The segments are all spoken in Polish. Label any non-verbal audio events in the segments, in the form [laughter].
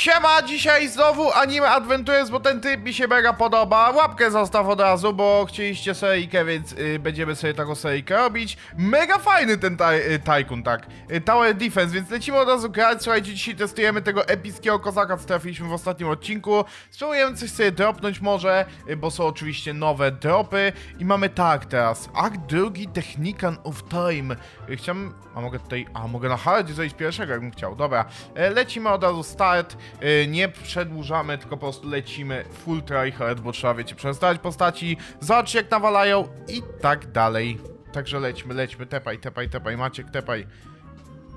Siema, dzisiaj znowu Anime Adventures, bo ten typ mi się mega podoba. Łapkę zostaw od razu, bo chcieliście seryjkę, więc y, będziemy sobie taką seryjkę robić. Mega fajny ten taj, y, Tycoon, tak. Y, Tower Defense, więc lecimy od razu grać. Słuchajcie, dzisiaj testujemy tego epickiego kozaka, co trafiliśmy w ostatnim odcinku. Spróbujemy coś sobie dropnąć może, y, bo są oczywiście nowe dropy. I mamy tak teraz, akt drugi Technican of Time. Y, Chciałem, a mogę tutaj, a mogę na hardzie zejść pierwszego, jakbym chciał. Dobra, E, lecimy od razu start. E, Nie przedłużamy, tylko po prostu lecimy full tryhard, bo trzeba, wiecie, przestać postaci, zobaczcie jak nawalają i tak dalej. Także lećmy, lećmy, tepaj, tepaj, tepaj, Maciek, tepaj.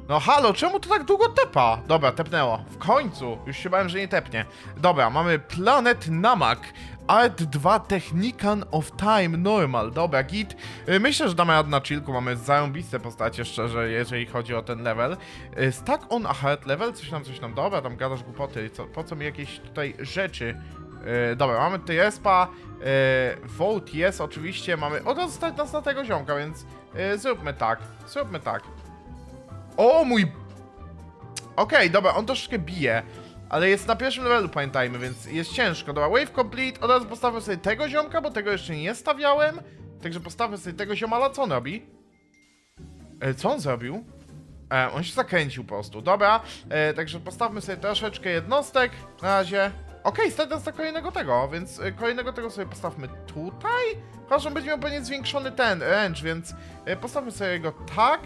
No halo, czemu to tak długo tepa? Dobra, tepnęło. W końcu. Już się bałem, że nie tepnie. Dobra, mamy Planet Namak. Art 2 Technican of Time Normal. Dobra, git. Y, Myślę, że damy radę na chillku. Mamy zarąbiste postacie, szczerze, jeżeli chodzi o ten level. Y, Stack on a hard level? Coś tam, coś tam. Dobra, tam gadasz głupoty. Co, po co mi jakieś tutaj rzeczy? Yy, dobra, mamy tutaj respa, yy, vote jest oczywiście, mamy, od razu stać nas na tego ziomka, więc yy, zróbmy tak, zróbmy tak. O mój... Okej, dobra, on troszeczkę bije, ale jest na pierwszym levelu, pamiętajmy, więc jest ciężko. Dobra, wave complete, od razu postawmy sobie tego ziomka, bo tego jeszcze nie stawiałem, także postawmy sobie tego ziomala, co on robi? E, co on zrobił? E, on się zakręcił po prostu. Dobra, e, także postawmy sobie troszeczkę jednostek. Na razie. Okej, nas na kolejnego tego, więc e, kolejnego tego sobie postawmy tutaj. Chociaż on będzie miał pewnie zwiększony ten range, więc e, postawmy sobie go tak.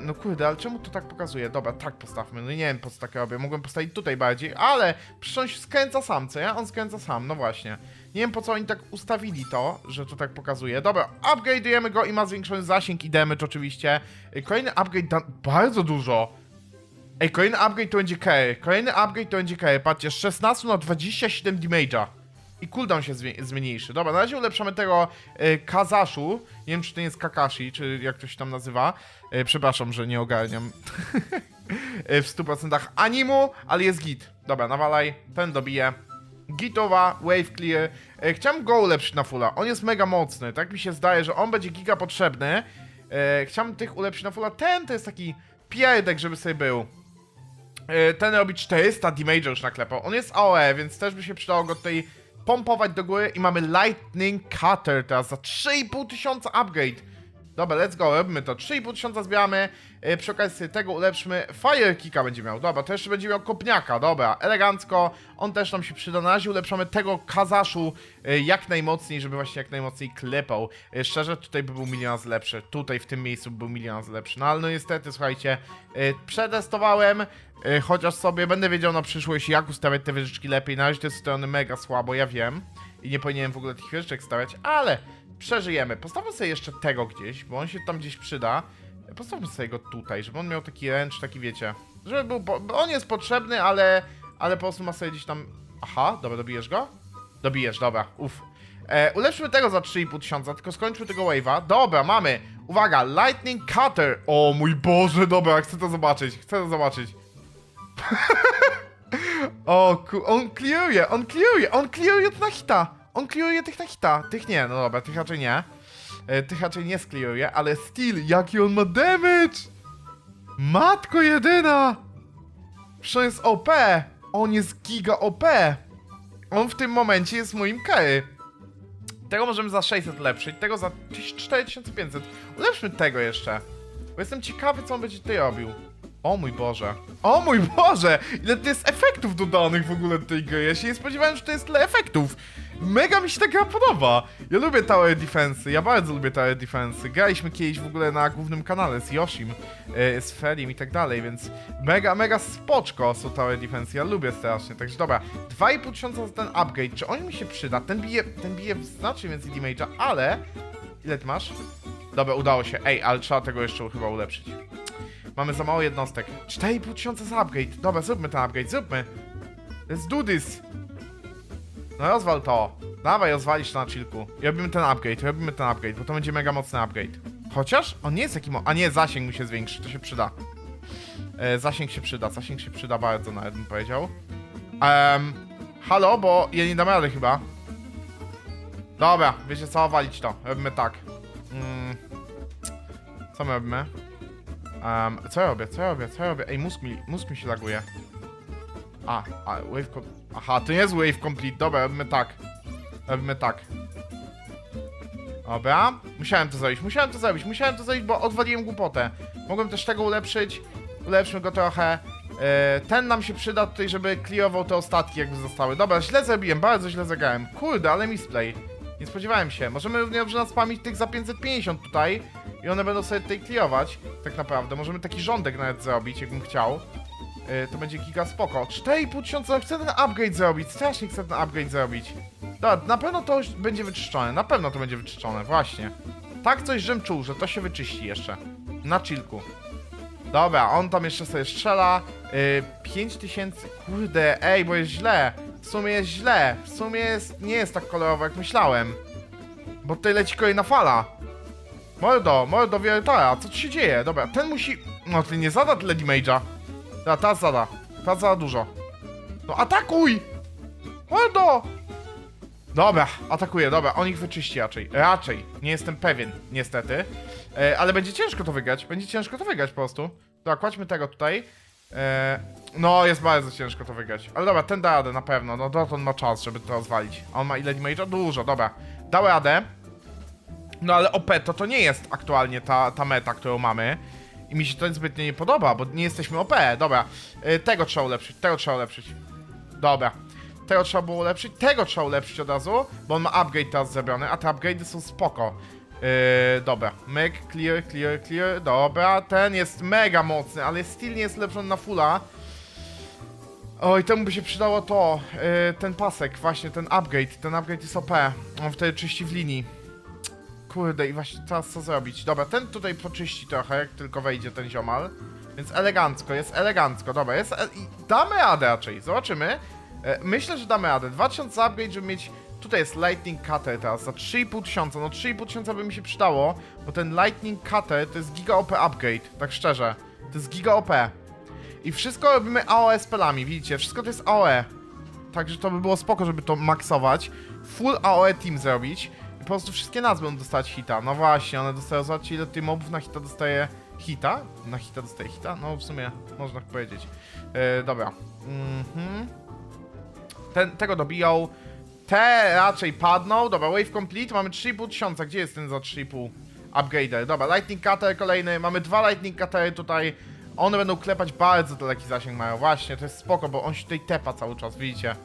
No kurde, ale czemu to tak pokazuje? Dobra, tak postawmy. No nie wiem po co tak robię. Mogłem postawić tutaj bardziej, ale przecież on skręca sam, co ja? On skręca sam, no właśnie. Nie wiem po co oni tak ustawili to, że to tak pokazuje. Dobra, upgrade'ujemy go i ma zwiększony zasięg i damage oczywiście. Y, Kolejny upgrade da bardzo dużo. Ej, kolejny upgrade to będzie carry. Kolejny upgrade to będzie carry. Patrzcie, z 16 na 27 damage'a. I cooldown się zmniejszy. Dobra, na razie ulepszamy tego y, Kazaszu. Nie wiem, czy to jest Kakashi, czy jak to się tam nazywa. Y, przepraszam, że nie ogarniam y, [laughs] w 100% animu, ale jest git. Dobra, nawalaj, ten dobije. Gitowa, wave clear. E, chciałem go ulepszyć na fulla. On jest mega mocny. Tak mi się zdaje, że on będzie giga potrzebny. E, chciałem tych ulepszyć na fulla. Ten to jest taki pierdek, żeby sobie był. E, ten robi 400 damage już naklepał. On jest AOE, więc też by się przydało go tutaj pompować do góry. I mamy Lightning Cutter teraz za 3,5 tysiąca upgrade. Dobra, let's go, robimy to. 3,5 tysiąca zbieramy. E, przy okazji tego ulepszmy. Fire Kicka będzie miał. Dobra, to jeszcze będzie miał kopniaka. Dobra, elegancko. On też nam się przyda. Na razie ulepszamy tego Kazaszu e, jak najmocniej, żeby właśnie jak najmocniej klepał. E, szczerze, tutaj by był milion razy lepszy. Tutaj w tym miejscu by był milion razy lepszy. No ale no niestety, słuchajcie, przetestowałem. Chociaż sobie będę wiedział na przyszłość, jak ustawiać te wieżyczki lepiej. Na razie te strony mega słabo, ja wiem. I nie powinienem w ogóle tych wieżyczek stawiać, ale przeżyjemy. Postawmy sobie jeszcze tego gdzieś, bo on się tam gdzieś przyda. Postawmy sobie go tutaj, żeby on miał taki ręcz, taki wiecie. Żeby był. Po... On jest potrzebny, ale. Ale po prostu ma sobie gdzieś tam. Aha, dobra, dobijesz go? Dobijesz, dobra, uff. E, ulepszymy tego za 3,5 tysiąca, tylko skończmy tego wave'a. Dobra, mamy. Uwaga, Lightning Cutter. O mój Boże, dobra, chcę to zobaczyć, chcę to zobaczyć. [laughs] o, ku... on clearuje, on clearuje, on clearuje to na hita. On clearuje tych na hita. Tych nie, no dobra, tych raczej nie. E, tych raczej nie sklearuje, ale still, jaki on ma damage! Matko jedyna! Przecież jest OP! On jest giga OP! On w tym momencie jest moim carry. Tego możemy za 600 ulepszyć, tego za 4500. Ulepszmy tego jeszcze. Bo jestem ciekawy, co on będzie tutaj robił. O mój Boże. O mój Boże! Ile to jest efektów dodanych w ogóle do tej gry. Ja się nie spodziewałem, że to jest tyle efektów. Mega mi się ta gra podoba. Ja lubię Tower Defense, ja bardzo lubię Tower Defense. Graliśmy kiedyś w ogóle na głównym kanale z Yoshim, e, z Ferim i tak dalej, więc mega, mega spoczko są Tower Defense. Ja lubię strasznie. Także dobra, 2,5 tysiąca za ten upgrade. Czy on mi się przyda? Ten bije, ten bije znacznie więcej damage'a, ale... Ile ty masz? Dobra, udało się. Ej, ale trzeba tego jeszcze chyba ulepszyć. Mamy za mało jednostek. 4,5 tysiąca za upgrade. Dobra, zróbmy ten upgrade, zróbmy. Let's do this. No rozwal to. Dawaj, rozwalisz to na chillku. I robimy ten upgrade, robimy ten upgrade, bo to będzie mega mocny upgrade. Chociaż on nie jest taki. A nie, zasięg mu się zwiększy, to się przyda. E, zasięg się przyda, zasięg się przyda bardzo, nawet bym powiedział. Um, halo, bo ja nie dam rady chyba. Dobra, wiecie co, walić to. Robimy tak. Mm. Co my robimy? Um, co robię, co robię, co robię? Ej, mózg mi, mózg mi się laguje. A, a, wave. Aha, to nie jest wave complete, dobra, robimy tak. Robimy tak. Dobra, musiałem to zrobić, musiałem to zrobić, musiałem to zrobić, bo odwaliłem głupotę. Mogłem też tego ulepszyć, ulepszmy go trochę. E, ten nam się przyda tutaj, żeby clearował te ostatki, jakby zostały. Dobra, źle zrobiłem, bardzo źle zagrałem. Kurde, ale misplay. Nie spodziewałem się. Możemy równie dobrze naspamić tych za 550 tutaj i one będą sobie tutaj clearować, tak naprawdę. Możemy taki rządek nawet zrobić, jakbym chciał. E, to będzie giga spoko. 4,5 tysiąca, chcę ten upgrade zrobić, strasznie chcę ten upgrade zrobić. Dobra, na pewno to będzie wyczyszczone, na pewno to będzie wyczyszczone, właśnie. Tak coś, żem czuł, że to się wyczyści jeszcze. Na chillku. Dobra, on tam jeszcze sobie strzela. Yy, 5000, kurde, ej, bo jest źle. W sumie jest źle. W sumie jest, nie jest tak kolorowo, jak myślałem. Bo tutaj leci kolejna fala. Mordo, mordo Wiertara, co tu się dzieje? Dobra, ten musi... No, ty nie zada tyle damage'a. Dobra, ta zada. Ta zada dużo. No, atakuj! Mordo! Dobra, atakuje, dobra, on ich wyczyści raczej. Raczej, nie jestem pewien, niestety. E, ale będzie ciężko to wygrać, będzie ciężko to wygrać po prostu. Dobra, kładźmy tego tutaj. E, no, jest bardzo ciężko to wygrać. Ale dobra, ten da radę na pewno, no Doton ma czas, żeby to rozwalić. A on ma ile damage'a? Dużo, dobra. Dał radę. No ale OP to to nie jest aktualnie ta, ta meta, którą mamy. I mi się to zbytnio nie podoba, bo nie jesteśmy OP. Dobra, e, tego trzeba ulepszyć, tego trzeba ulepszyć. Dobra. Tego trzeba było ulepszyć, tego trzeba ulepszyć od razu, bo on ma upgrade teraz zrobiony, a te upgrade'y są spoko. Yy, dobra, myk, clear, clear, clear, dobra, ten jest mega mocny, ale still nie jest lepszony na fulla. Oj, temu by się przydało to, yy, ten pasek, właśnie ten upgrade, ten upgrade jest OP, on wtedy czyści w linii. Kurde, i właśnie teraz co zrobić? Dobra, ten tutaj poczyści trochę, jak tylko wejdzie ten ziomal. Więc elegancko, jest elegancko, dobra, jest... E damy radę raczej, zobaczymy. E, myślę, że damy radę. 2000 upgrade, żeby mieć... Tutaj jest Lightning Cutter teraz za 3,5 tysiąca. No 3,5 tysiąca by mi się przydało, bo ten Lightning Cutter to jest giga OP upgrade, tak szczerze. To jest giga OP. I wszystko robimy AOE spelami, widzicie? Wszystko to jest AOE. Także to by było spoko, żeby to maksować. Full AOE team zrobić. Po prostu wszystkie nazwy będą dostać hita. No właśnie, one dostają, zobaczcie ile tych mobów na hita dostaje hita. Na hita dostaje hita? No w sumie można tak powiedzieć. E, dobra. Mhm. Ten, tego dobiją. Te raczej padną. Dobra, wave complete. Mamy 3,5 tysiąca. Gdzie jest ten za 3,5 upgrader? Dobra, lightning cutter kolejny. Mamy dwa lightning cuttery tutaj. One będą klepać bardzo daleki zasięg mają. Właśnie, to jest spoko, bo on się tutaj tepa cały czas, widzicie?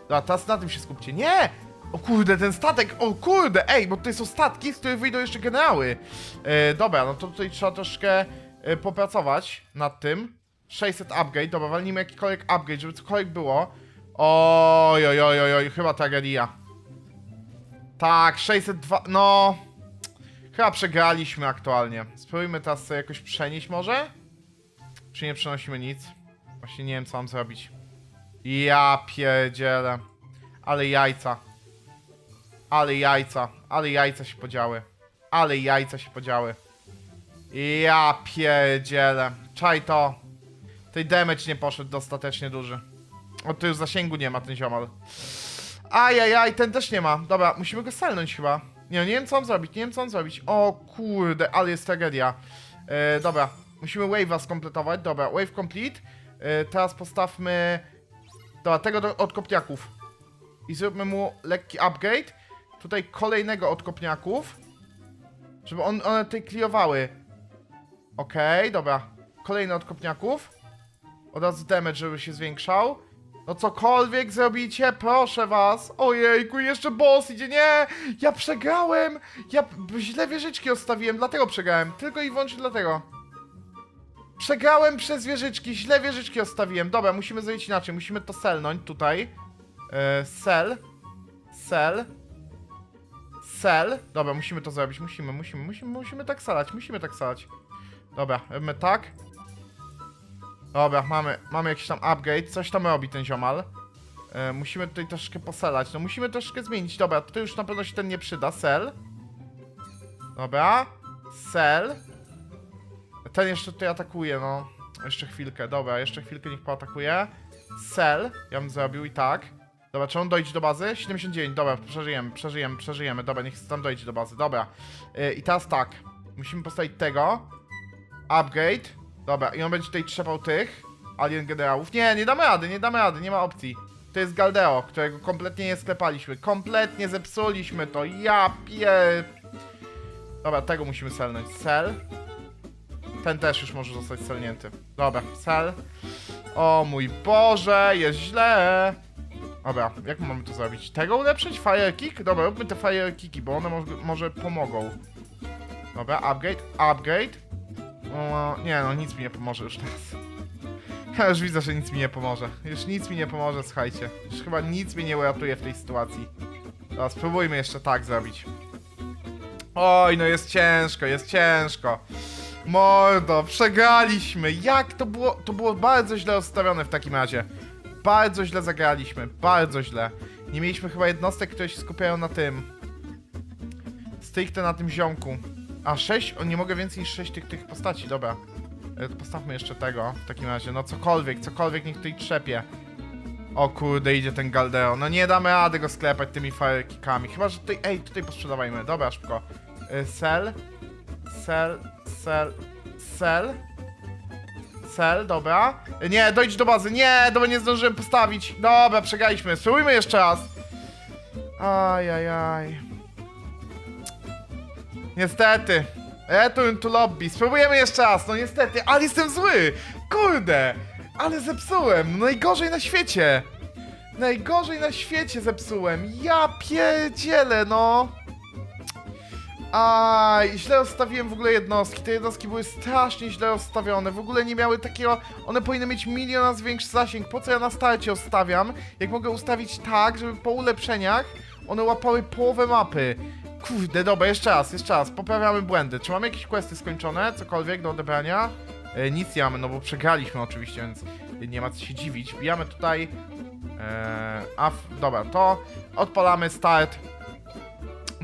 Dobra, teraz na tym się skupcie. Nie! O kurde, ten statek, o kurde, ej, bo tutaj są statki, z których wyjdą jeszcze generały. E, dobra, no to tutaj trzeba troszkę e, popracować nad tym. 600 upgrade, dobra, walnijmy jakikolwiek upgrade, żeby cokolwiek było. Oj, oj, oj, oj, oj, chyba tragedia. Tak, 602, no... Chyba przegraliśmy aktualnie. Spróbujmy teraz sobie jakoś przenieść może? Czy nie przenosimy nic? Właśnie nie wiem, co mam zrobić. Ja pierdzielę. Ale jajca. Ale jajca. Ale jajca się podziały. Ale jajca się podziały. Ja pierdzielę. Czaj to. Tej damage nie poszedł dostatecznie duży. O, tu już zasięgu nie ma ten ziomal. Ajajaj, ten też nie ma. Dobra, musimy go selnąć chyba. Nie, nie wiem co mam zrobić, nie wiem co mam zrobić. O kurde, ale jest tragedia. E, dobra, musimy wave'a skompletować. Dobra, wave complete. E, teraz postawmy... Dobra, tego do, od kopniaków. I zróbmy mu lekki upgrade. Tutaj kolejnego od kopniaków. Żeby on, one tutaj kliowały. Okej, dobra. Kolejny od kopniaków. Od razu damage, żeby się zwiększał. No cokolwiek zrobicie, proszę was. Ojejku, jeszcze boss idzie. Nie! Ja przegrałem! Ja źle wieżyczki odstawiłem, dlatego przegrałem. Tylko i wyłącznie dlatego. Przegrałem przez wieżyczki, źle wieżyczki odstawiłem. Dobra, musimy zrobić inaczej. Musimy to selnąć tutaj. E, sell. Sell. Sell. Dobra, musimy to zrobić. Musimy, musimy, musimy, musimy tak salać. Musimy tak salać. Dobra, robimy tak. Dobra, mamy, mamy jakiś tam upgrade, coś tam robi ten ziomal. E, musimy tutaj troszkę poselać, no musimy troszkę zmienić. Dobra, to już na pewno się ten nie przyda. Sell. Dobra. Sell. Ten jeszcze tutaj atakuje, no. Jeszcze chwilkę, dobra, jeszcze chwilkę niech pootakuje. Sell. Ja bym zrobił i tak. Dobra, czy on dojdzie do bazy? 79, dobra, przeżyjemy, przeżyjemy, przeżyjemy. Dobra, niech tam dojdzie do bazy, dobra. E, I teraz tak. Musimy postawić tego. Upgrade. Dobra, i on będzie tutaj trzepał tych. Alien generałów. Nie, nie damy rady, nie damy rady, nie ma opcji. To jest Galdeo, którego kompletnie nie sklepaliśmy. Kompletnie zepsuliśmy to. Ja pier... Dobra, tego musimy selnąć. Sel. Ten też już może zostać selnięty. Dobra, sel. O mój Boże, jest źle. Dobra, jak mamy to zrobić? Tego ulepszyć? Fire kick? Dobra, róbmy te fire kicki, bo one może, może pomogą. Dobra, upgrade, upgrade. O, nie no, nic mi nie pomoże już teraz. [laughs] Ja już widzę, że nic mi nie pomoże. Już nic mi nie pomoże, słuchajcie. Już chyba nic mnie nie uratuje w tej sytuacji. Dobra, spróbujmy jeszcze tak zrobić. Oj, no jest ciężko, jest ciężko. Mordo, przegraliśmy. Jak to było? To było bardzo źle ustawione w takim razie. Bardzo źle zagraliśmy, bardzo źle. Nie mieliśmy chyba jednostek, które się skupiają na tym. Stricte na tym ziomku. A 6? O, nie mogę więcej niż 6 tych, tych postaci, dobra. E, postawmy jeszcze tego w takim razie. No cokolwiek, cokolwiek niech tutaj trzepie. O kurde, idzie ten Galdeo. No nie damy rady go sklepać tymi firekickami. Chyba, że tutaj... Ej, tutaj posprzedawajmy. Dobra, szybko. Y, Sell. Sell. Sell. Sell. Sell, dobra. Nie, dojdź do bazy. Nie, dobra, nie zdążyłem postawić. Dobra, przegraliśmy. Spróbujmy jeszcze raz. Ajajaj. Niestety. Return to lobby. Spróbujemy jeszcze raz, no niestety, ale jestem zły. Kurde. Ale zepsułem. Najgorzej na świecie. Najgorzej na świecie zepsułem. Ja pierdzielę, no. Aj, źle ustawiłem w ogóle jednostki. Te jednostki były strasznie źle ustawione. W ogóle nie miały takiego. One powinny mieć milion razy większy zasięg. Po co ja na starcie ustawiam? Jak mogę ustawić tak, żeby po ulepszeniach one łapały połowę mapy. Kurde, dobra, jeszcze raz, jeszcze raz. Poprawiamy błędy. Czy mamy jakieś questy skończone? Cokolwiek do odebrania? E, nic nie mamy, no bo przegraliśmy oczywiście, więc nie ma co się dziwić. Wbijamy tutaj. E, a, dobra, to odpalamy start.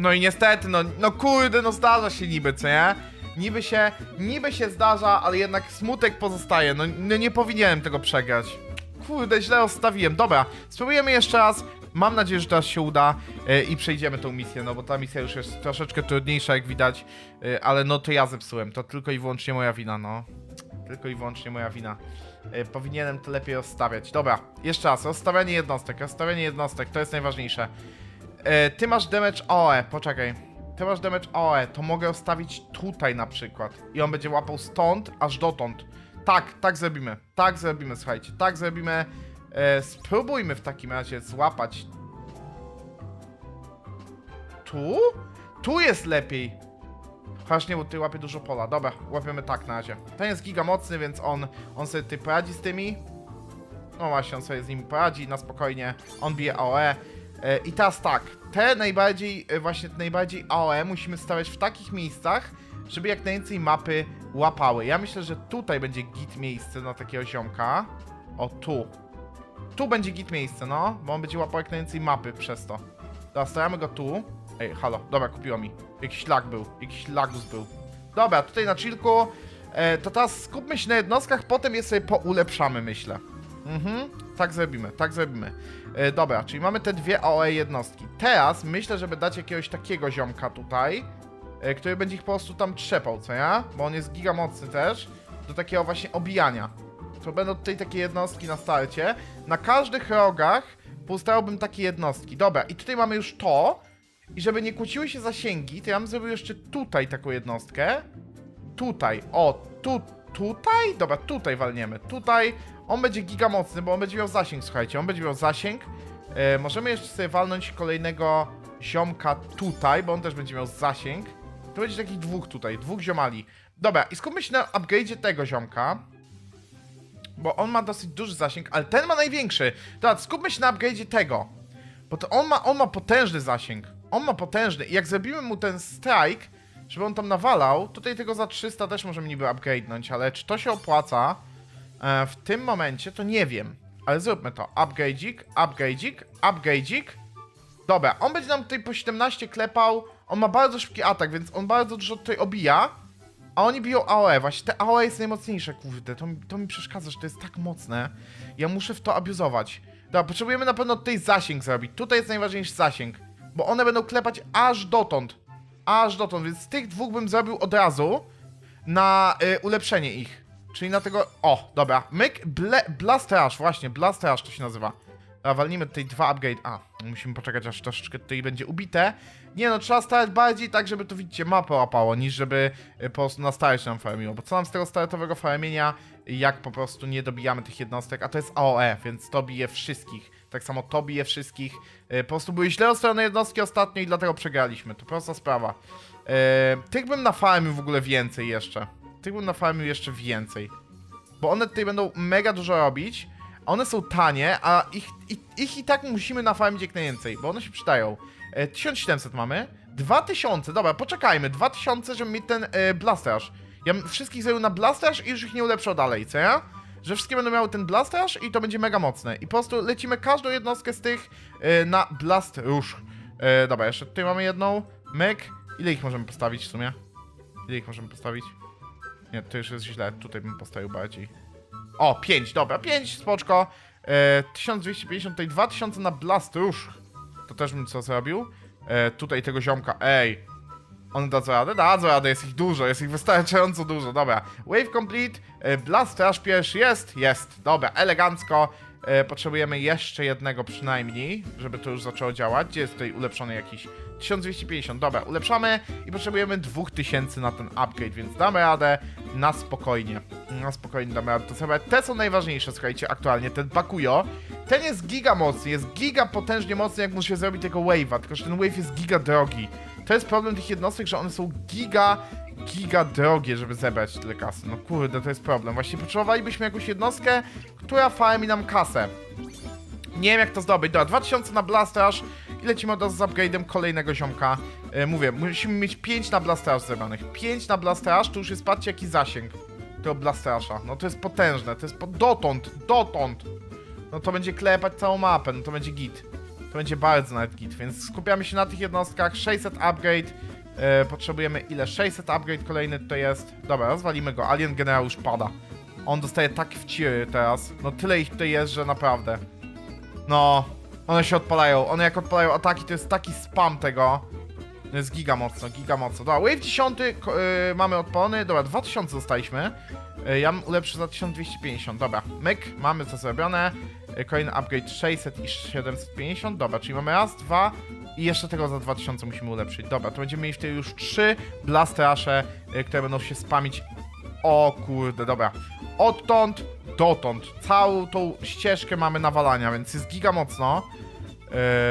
No i niestety, no, no kurde, no zdarza się niby, co nie? Niby się, niby się zdarza, ale jednak smutek pozostaje. No, no nie powinienem tego przegrać. Kurde, źle ustawiłem. Dobra, spróbujemy jeszcze raz. Mam nadzieję, że teraz się uda e, i przejdziemy tą misję, no bo ta misja już jest troszeczkę trudniejsza, jak widać, e, ale no to ja zepsułem. To tylko i wyłącznie moja wina, no. Tylko i wyłącznie moja wina. E, powinienem to lepiej rozstawiać. Dobra, jeszcze raz. Rozstawianie jednostek. Rozstawianie jednostek, to jest najważniejsze. E, ty masz damage OE, poczekaj. Ty masz damage OE, to mogę ustawić tutaj na przykład. I on będzie łapał stąd aż dotąd. Tak, tak zrobimy. Tak zrobimy, słuchajcie. Tak zrobimy. E, spróbujmy w takim razie złapać. Tu? Tu jest lepiej. Chociaż nie, bo tutaj łapie dużo pola. Dobra, łapiemy tak na razie. Ten jest giga mocny, więc on, on sobie tutaj poradzi z tymi. No właśnie, on sobie z nimi poradzi na spokojnie. On bije AOE. E, I teraz tak, te najbardziej, e, właśnie te najbardziej AOE musimy stawiać w takich miejscach, żeby jak najwięcej mapy łapały. Ja myślę, że tutaj będzie git miejsce na takiego ziomka. O, tu. Tu będzie git miejsce, no, bo on będzie łapał jak najwięcej mapy przez to. Dobra, stawiamy go tu. Ej, halo, dobra, kupiło mi. Jakiś lag był, jakiś lagus był. Dobra, tutaj na chillku. E, to teraz skupmy się na jednostkach, potem je sobie poulepszamy, myślę. Mhm, tak zrobimy, tak zrobimy. E, dobra, czyli mamy te dwie AOE jednostki. Teraz myślę, żeby dać jakiegoś takiego ziomka tutaj, e, który będzie ich po prostu tam trzepał, co ja? Bo on jest giga mocny też, do takiego właśnie obijania. To będą tutaj takie jednostki na starcie. Na każdych rogach postawałbym takie jednostki. Dobra, i tutaj mamy już to. I żeby nie kłóciły się zasięgi, to ja bym zrobił jeszcze tutaj taką jednostkę. Tutaj, o, tu, tutaj? Dobra, tutaj walniemy. Tutaj on będzie giga mocny, bo on będzie miał zasięg, słuchajcie, on będzie miał zasięg. E, możemy jeszcze sobie walnąć kolejnego ziomka tutaj, bo on też będzie miał zasięg. To będzie takich dwóch tutaj, dwóch ziomali. Dobra, i skupmy się na upgrade'zie tego ziomka. Bo on ma dosyć duży zasięg, ale ten ma największy. Dobra, skupmy się na upgrade'zie tego. Bo to on ma, on ma potężny zasięg. On ma potężny. I jak zrobimy mu ten strike, żeby on tam nawalał, tutaj tego za 300 też możemy niby upgrade'nąć, ale czy to się opłaca w tym momencie, to nie wiem. Ale zróbmy to. Upgrade'ik, upgrade'ik, upgrade'ik. Dobra, on będzie nam tutaj po 17 klepał. On ma bardzo szybki atak, więc on bardzo dużo tutaj obija. A oni biją AOE. Właśnie te AOE jest najmocniejsze, kurde. To, to mi przeszkadza, że to jest tak mocne. Ja muszę w to abuzować. Dobra, potrzebujemy na pewno tutaj zasięg zrobić. Tutaj jest najważniejszy zasięg. Bo one będą klepać aż dotąd. Aż dotąd, więc z tych dwóch bym zrobił od razu na y, ulepszenie ich. Czyli na tego... O, dobra. Myk, ble, Blast Rush, właśnie, Blast Rush to się nazywa. A walnijmy tutaj dwa upgrade. A, musimy poczekać aż troszeczkę tutaj będzie ubite. Nie no, trzeba starać bardziej tak, żeby to widzicie, mapę łapało, niż żeby y, po prostu na start się nam farmiło. Bo co nam z tego startowego farmienia, jak po prostu nie dobijamy tych jednostek, a to jest AOE, więc to bije wszystkich. Tak samo to bije wszystkich. Y, Po prostu były źle ustawione jednostki ostatnio i dlatego przegraliśmy. To prosta sprawa. Y, Tych bym nafarmił w ogóle więcej jeszcze. Tych bym nafarmił jeszcze więcej. Bo one tutaj będą mega dużo robić. One są tanie, a ich, ich, ich i tak musimy nafarmić jak najwięcej, bo one się przydają. E, 1700 mamy. 2000, dobra, poczekajmy. 2000, żeby mieć ten e, blasterz. Ja wszystkich zrobił na blasterz i już ich nie ulepszał dalej, co ja? Że wszystkie będą miały ten blasterz i to będzie mega mocne. I po prostu lecimy każdą jednostkę z tych e, na blast rush. E, dobra, jeszcze tutaj mamy jedną. Myk. Ile ich możemy postawić w sumie? Ile ich możemy postawić? Nie, to już jest źle. Tutaj bym postawił bardziej. O, 5, dobra, 5, spoczko. E, 1250, tutaj 2000 na Blast Rush. To też bym co zrobił. E, tutaj tego ziomka, ej. On da co radę? Dadzą radę, jest ich dużo, jest ich wystarczająco dużo, dobra. Wave complete, e, Blast Rush pierwszy jest? Jest, dobra, elegancko. E, potrzebujemy jeszcze jednego przynajmniej, żeby to już zaczęło działać. Gdzie jest tutaj ulepszony jakiś? 1250, dobra, ulepszamy i potrzebujemy 2000 na ten upgrade, więc damy radę na spokojnie. Na spokojnie damy radę to sobie. Te są najważniejsze, słuchajcie, aktualnie. Ten Bakuyo, ten jest giga mocny, jest giga potężnie mocny, jak mu się zrobi tego wave'a, tylko że ten wave jest giga drogi. To jest problem tych jednostek, że one są giga, giga drogie, żeby zebrać tyle kasy. No kurde, to jest problem. Właśnie potrzebowalibyśmy jakąś jednostkę, która farmi nam kasę. Nie wiem jak to zdobyć. Dobra, 2000 na Blastraż i lecimy od razu z upgrade'em kolejnego ziomka. E, mówię, musimy mieć 5 na Blastraż zebranych. 5 na Blastraż to już jest, patrzcie jaki zasięg tego Blastrasza. No to jest potężne, to jest po... dotąd, dotąd. No to będzie klepać całą mapę, no to będzie git. To będzie bardzo nawet git, więc skupiamy się na tych jednostkach. 600 upgrade. E, potrzebujemy ile? 600 upgrade kolejny tutaj jest. Dobra, rozwalimy go. Alien Generał już pada. On dostaje tak wciry teraz. No tyle ich tutaj jest, że naprawdę. No, one się odpalają. One jak odpalają ataki, to jest taki spam tego. To jest giga mocno, giga mocno. Dobra, wave 10 ko- y, mamy odpalony. Dobra, 2000 dostaliśmy. Y, ja mam ulepszę za 1250. Dobra, myk, mamy to zrobione. Y, kolejny upgrade 600 i 750. Dobra, czyli mamy raz, dwa i jeszcze tego za 2000 musimy ulepszyć. Dobra, to będziemy mieli wtedy już trzy blastrasze, y, które będą się spamić. O kurde, dobra. Odtąd dotąd. Całą tą ścieżkę mamy nawalania, więc jest giga mocno.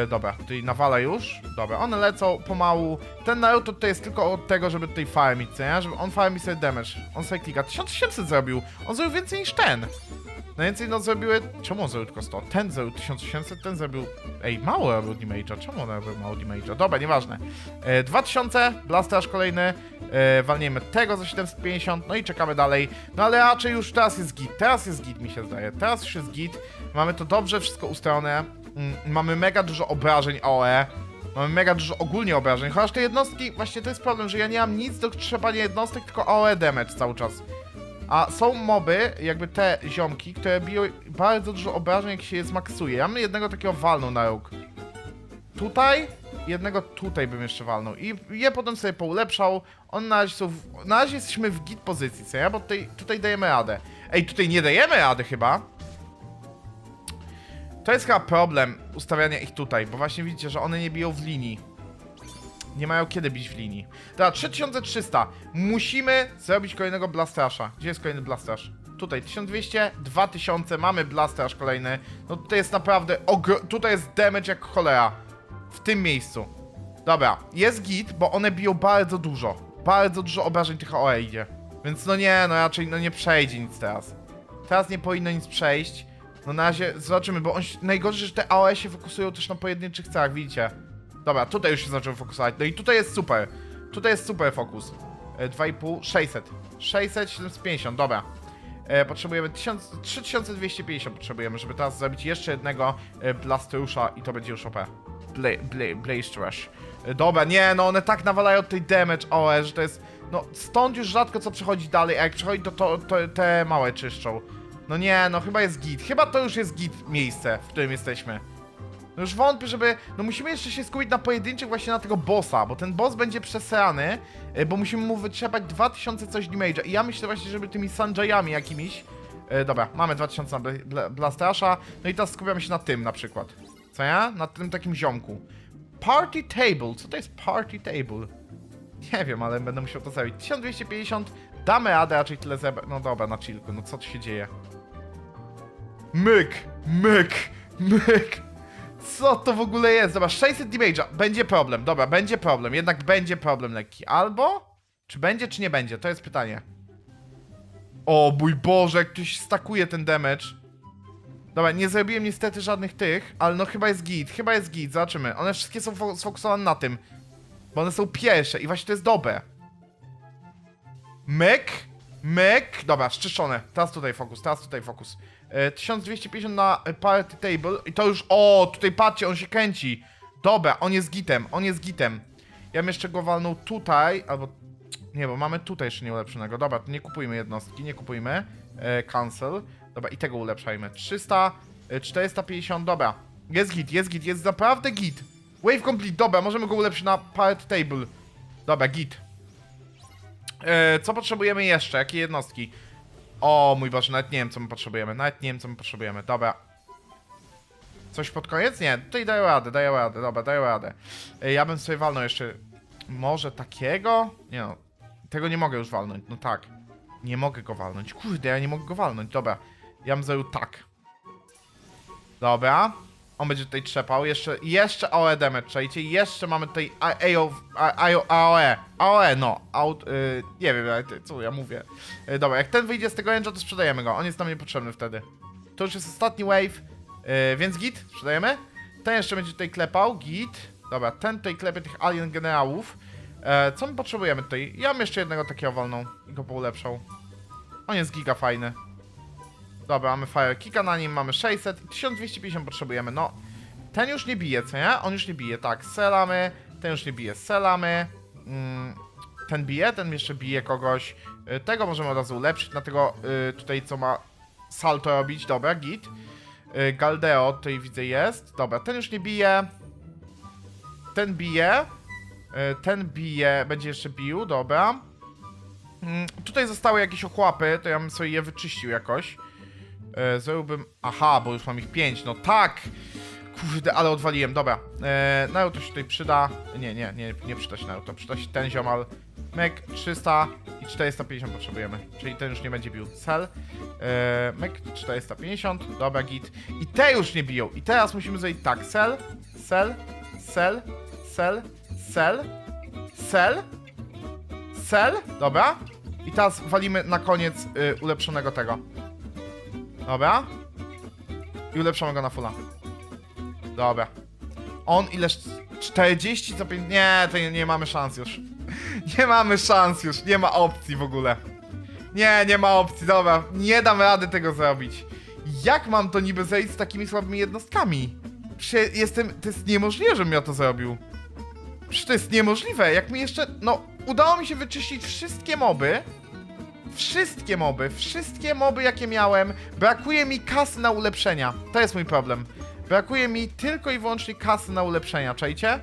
Yy, dobra, tutaj nawala już. Dobra, one lecą pomału. Ten Naruto tutaj jest tylko od tego, żeby tutaj farmić, co nie? Żeby on farmi sobie damage. On sobie klika. 1800 zrobił. On zrobił więcej niż ten. Najwięcej no zrobiły... Czemu on zrobił tylko 100? Ten zrobił 1800, ten zrobił... Ej, mało robił damage'a. Czemu on robił mało damage'a? Dobra, nieważne. E, 2000, blaster aż kolejny. E, walniemy tego za 750, no i czekamy dalej. No ale raczej już teraz jest git. Teraz jest git, mi się zdaje. Teraz już jest git. Mamy to dobrze wszystko ustalone. Mm, mamy mega dużo obrażeń AOE. Mamy mega dużo ogólnie obrażeń, chociaż te jednostki, właśnie to jest problem, że ja nie mam nic do trzepania jednostek, tylko AOE damage cały czas. A są moby, jakby te ziomki, które biją bardzo dużo obrażeń, jak się je zmaksuje. Ja bym jednego takiego walnął na róg. Tutaj, jednego tutaj bym jeszcze walnął. I je potem sobie poulepszał. On na razie są w, Na razie jesteśmy w git pozycji, co ja? Bo tutaj, tutaj dajemy radę. Ej, tutaj nie dajemy rady chyba. To jest chyba problem ustawiania ich tutaj, bo właśnie widzicie, że one nie biją w linii. Nie mają kiedy bić w linii. Dobra, 3300. Musimy zrobić kolejnego blastrasza. Gdzie jest kolejny blastrasz? Tutaj 1200, 2000, mamy blastrasz kolejny. No tutaj jest naprawdę. Tutaj jest damage jak cholera. W tym miejscu. Dobra, jest git, bo one biją bardzo dużo. Bardzo dużo obrażeń tych OE idzie. Więc no nie, no raczej no nie przejdzie nic teraz. Teraz nie powinno nic przejść. No na razie zobaczymy, bo on że te AOE się fokusują też na pojedynczych celach, widzicie? Dobra, tutaj już się zaczął fokusować. No i tutaj jest super. Tutaj jest super fokus. E, 2,5, 600. 600, 750, dobra. E, potrzebujemy 1000, 3250 potrzebujemy, żeby teraz zrobić jeszcze jednego e, Blasterusza i to będzie już OP. Bla, bla, Blaze Rush. E, dobra, nie, no one tak nawalają tej damage OE, że to jest... No stąd już rzadko co przechodzi dalej, a jak przechodzi to, to, to te małe czyszczą. No nie, no chyba jest git. Chyba to już jest git miejsce, w którym jesteśmy. No już wątpię, żeby... No musimy jeszcze się skupić na pojedynczych właśnie na tego bossa, bo ten boss będzie przesrany, e, bo musimy mu wytrzepać 2000 coś damage'a i ja myślę właśnie, żeby tymi Sanjayami jakimiś... E, dobra, mamy 2000 na Blastrasha, no i teraz skupiamy się na tym na przykład. Co ja? Na tym takim ziomku. Party Table, co to jest Party Table? Nie wiem, ale będę musiał to zrobić. 1250, damy radę raczej tyle zebrać. No dobra, na chillku, no co tu się dzieje? Myk, myk, myk. Co to w ogóle jest? Dobra, 600 damage'a. Będzie problem, dobra, będzie problem. Jednak będzie problem lekki. Albo? Czy będzie, czy nie będzie? To jest pytanie. O mój Boże, jak ktoś stakuje ten damage. Dobra, nie zrobiłem niestety żadnych tych, ale no chyba jest git, chyba jest git, zobaczymy. One wszystkie są fo- sfokusowane na tym. Bo one są pierwsze i właśnie to jest dobre. Myk, myk. Dobra, szczyszczone. Teraz tutaj fokus, teraz tutaj fokus. E, 1250 na e, party table i to już, o, tutaj patrzcie, on się kręci. Dobra, on jest gitem, on jest gitem. Ja bym jeszcze go walnął tutaj, albo... Nie, bo mamy tutaj jeszcze nieulepszonego. Dobra, to nie kupujmy jednostki, nie kupujmy. E, cancel. Dobra, i tego ulepszajmy. 300, e, 450, dobra. Jest git, jest git, jest naprawdę git. Wave complete, dobra, możemy go ulepszyć na party table. Dobra, git. E, co potrzebujemy jeszcze? Jakie jednostki? O mój Boże, nawet nie wiem co my potrzebujemy. Nawet nie wiem co my potrzebujemy. Dobra. Coś pod koniec? Nie, tutaj daję radę, daję radę, dobra, daję radę. E, ja bym sobie walnął jeszcze... Może takiego? Nie no. Tego nie mogę już walnąć, no tak. Nie mogę go walnąć. Kurde, ja nie mogę go walnąć. Dobra. Ja bym zrobił tak. Dobra. On będzie tutaj trzepał. Jeszcze, jeszcze AOE damage, czajcie. Jeszcze mamy tutaj AO, AO, AOE. AOE, no. Out, y, nie wiem, co ja mówię. Y, dobra, jak ten wyjdzie z tego range'a, to sprzedajemy go. On jest nam niepotrzebny wtedy. To już jest ostatni wave, y, więc git, sprzedajemy. Ten jeszcze będzie tutaj klepał, git. Dobra, ten tutaj klepie tych alien generałów. E, co my potrzebujemy tutaj? Ja bym jeszcze jednego takiego walną i go poulepszał. On jest giga fajny. Dobra, mamy Fire na nim, mamy 600 i 1250 potrzebujemy, no. Ten już nie bije, co nie? On już nie bije, tak, selamy, ten już nie bije, selamy. Mm, ten bije, ten jeszcze bije kogoś. Y, Tego możemy od razu ulepszyć, na tego y, tutaj co ma salto robić, dobra, git. Y, Galdeo tutaj widzę jest, dobra, ten już nie bije. Ten bije. Y, Ten bije, będzie jeszcze bił, dobra. Mm, Tutaj zostały jakieś ochłapy, to ja bym sobie je wyczyścił jakoś. E, zrobiłbym... Aha, bo już mam ich 5, no tak! Kurde, ale odwaliłem, dobra. E, Naruto się tutaj przyda. Nie, nie, nie, nie przyda się Naruto, przyda się ten ziomal. Mek 300 i 450 potrzebujemy, czyli ten już nie będzie bił. Cel. E, Mek 450, dobra, git. I te już nie biją. I teraz musimy zrobić tak, cel, cel, cel, cel, cel, cel, cel, dobra. I teraz walimy na koniec y, ulepszonego tego. Dobra. I ulepszamy go na fulla. Dobra. On ileż... 40 co 5... Nie, to nie, nie mamy szans już. [laughs] Nie mamy szans już, nie ma opcji w ogóle. Nie, nie ma opcji, dobra. Nie dam rady tego zrobić. Jak mam to niby zejść z takimi słabymi jednostkami? Przecież jestem... To jest niemożliwe, żebym ja to zrobił. Przecież to jest niemożliwe. Jak mi jeszcze... No, udało mi się wyczyścić wszystkie moby. Wszystkie moby, wszystkie moby jakie miałem, brakuje mi kasy na ulepszenia. To jest mój problem. Brakuje mi tylko i wyłącznie kasy na ulepszenia, czajcie?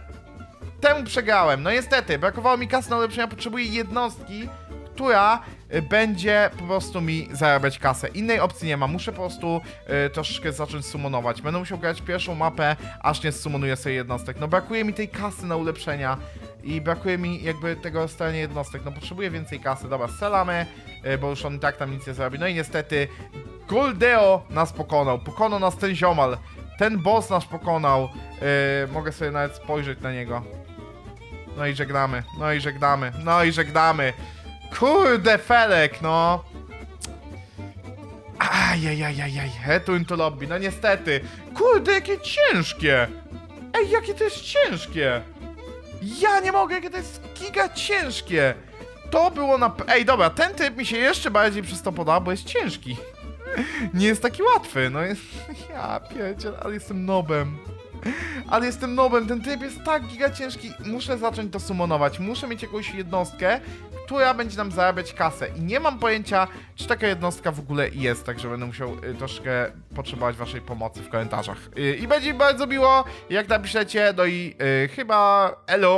Temu przegrałem. No niestety, brakowało mi kasy na ulepszenia, potrzebuję jednostki, która y, będzie po prostu mi zarabiać kasę. Innej opcji nie ma, muszę po prostu y, troszeczkę zacząć summonować. Będę musiał grać pierwszą mapę, aż nie summonuję sobie jednostek. No brakuje mi tej kasy na ulepszenia i brakuje mi jakby tego rozstania jednostek. No potrzebuję więcej kasy. Dobra, strzelamy, y, bo już on i tak tam nic nie zrobi. No i niestety Goldeo nas pokonał. Pokonał nas ten ziomal. Ten boss nas pokonał. Y, mogę sobie nawet spojrzeć na niego. No i żegnamy, no i żegnamy, no i żegnamy. Kurde, Felek, no. Ajajajajaj, Return to lobby, no niestety. Kurde, jakie ciężkie. Ej, jakie to jest ciężkie. Ja nie mogę, jakie to jest giga ciężkie. To było na... Ej, dobra, ten typ mi się jeszcze bardziej przez to podoba, bo jest ciężki. [laughs] Nie jest taki łatwy, no jest... [laughs] Ja pierdziel, ale jestem nobem. Ale jestem nobem, ten typ jest tak giga ciężki. Muszę zacząć to summonować. Muszę mieć jakąś jednostkę, która będzie nam zarabiać kasę. I nie mam pojęcia, czy taka jednostka w ogóle jest, także będę musiał y, troszkę potrzebować waszej pomocy w komentarzach. Y, I będzie mi bardzo miło, jak napiszecie, no i y, chyba elo.